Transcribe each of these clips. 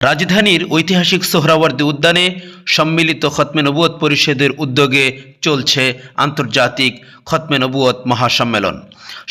রাজধানীর ঐতিহাসিক সোহরাওয়ার্দী উদ্যানে সম্মিলিত খতমে নবুয়ত পরিষদের উদ্যোগে চলছে আন্তর্জাতিক খতমে নবুয়ত মহাসম্মেলন।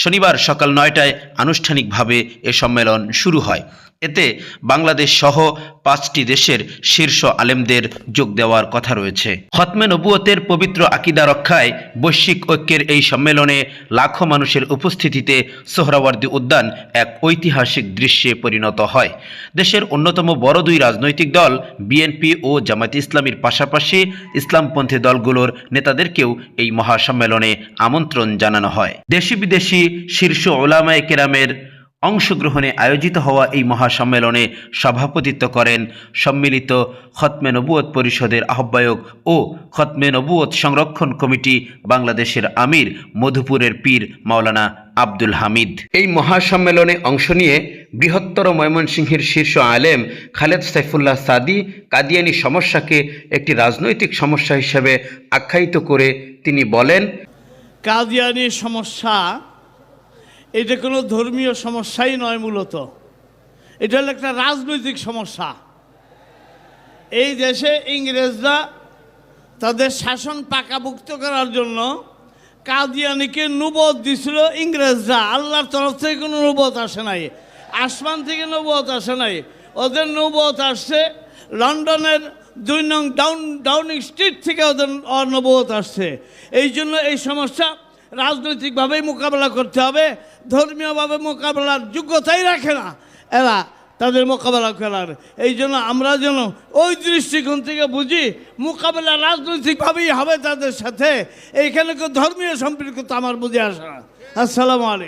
শনিবার সকাল নয়টায় আনুষ্ঠানিকভাবে এ সম্মেলন শুরু হয়। এতে বাংলাদেশ সহ পাঁচটি দেশের শীর্ষ আলেমদের যোগ দেওয়ার কথা রয়েছে। খতমে নবুয়তের পবিত্র আকিদা রক্ষায় বৈশ্বিক ঐক্যের এই সম্মেলনে লাখো মানুষের উপস্থিতিতে সোহরাওয়ার্দী উদ্যান এক ঐতিহাসিক দৃশ্যে পরিণত হয়। দেশের অন্যতম বড় দুই রাজনৈতিক দল, বিএনপি ও জামায়াত ইসলামীর পাশাপাশি ইসলামপন্থী দলগুলোর নেতাদেরকেও এই মহাসম্মেলনে আমন্ত্রণ জানানো হয়। দেশি বিদেশি শীর্ষ ওলামায় কেরামের অংশগ্রহণে আয়োজিত হওয়া এই মহাসম্মেলনে সভাপতিত্ব করেন সম্মিলিত খতমে নবুয়ত পরিষদের আহ্বায়ক ও খতমে নবুয়ত সংরক্ষণ কমিটি বাংলাদেশের আমির মধুপুরের পীর মাওলানা আব্দুল হামিদ। এই মহাসম্মেলনে অংশ নিয়ে বৃহত্তর ময়মনসিংহের শীর্ষ আলেম খালেদ সাইফুল্লাহ সাদি কাদিয়ানি সমস্যাকে একটি রাজনৈতিক সমস্যা হিসেবে আখ্যায়িত করে তিনি বলেন কাদিয়ানি সমস্যা এটা কোনো ধর্মীয় সমস্যাই নয় মূলত। এটা হলো একটা রাজনৈতিক সমস্যা। এই দেশে ইংরেজরা তাদের শাসন পাকাভুক্ত করার জন্য কাদিয়ানিকে নবদ দিছিল ইংরেজরা। আল্লাহর তরফ থেকে কোনো নবত আসে নাই। আসমান থেকে নবত আসে নাই। ওদের নবত আসছে লন্ডনের দুই নং ডাউন ডাউনিং স্ট্রিট থেকে ওদের নবত আসছে। এই জন্য এই সমস্যা রাজনৈতিকভাবেই মোকাবেলা করতে হবে, ধর্মীয়ভাবে মোকাবেলার যোগ্যতাই রাখে না। এরা তাদের মোকাবেলা করার। এই জন্য আমরা যেন ওই দৃষ্টিকোণ থেকে বুঝি, মোকাবেলা রাজনৈতিকভাবেই হবে তাদের সাথে। এইখানে ধর্মীয় সম্পর্ক তো আমার বুঝে আসে না। আসসালামু আলাইকুম।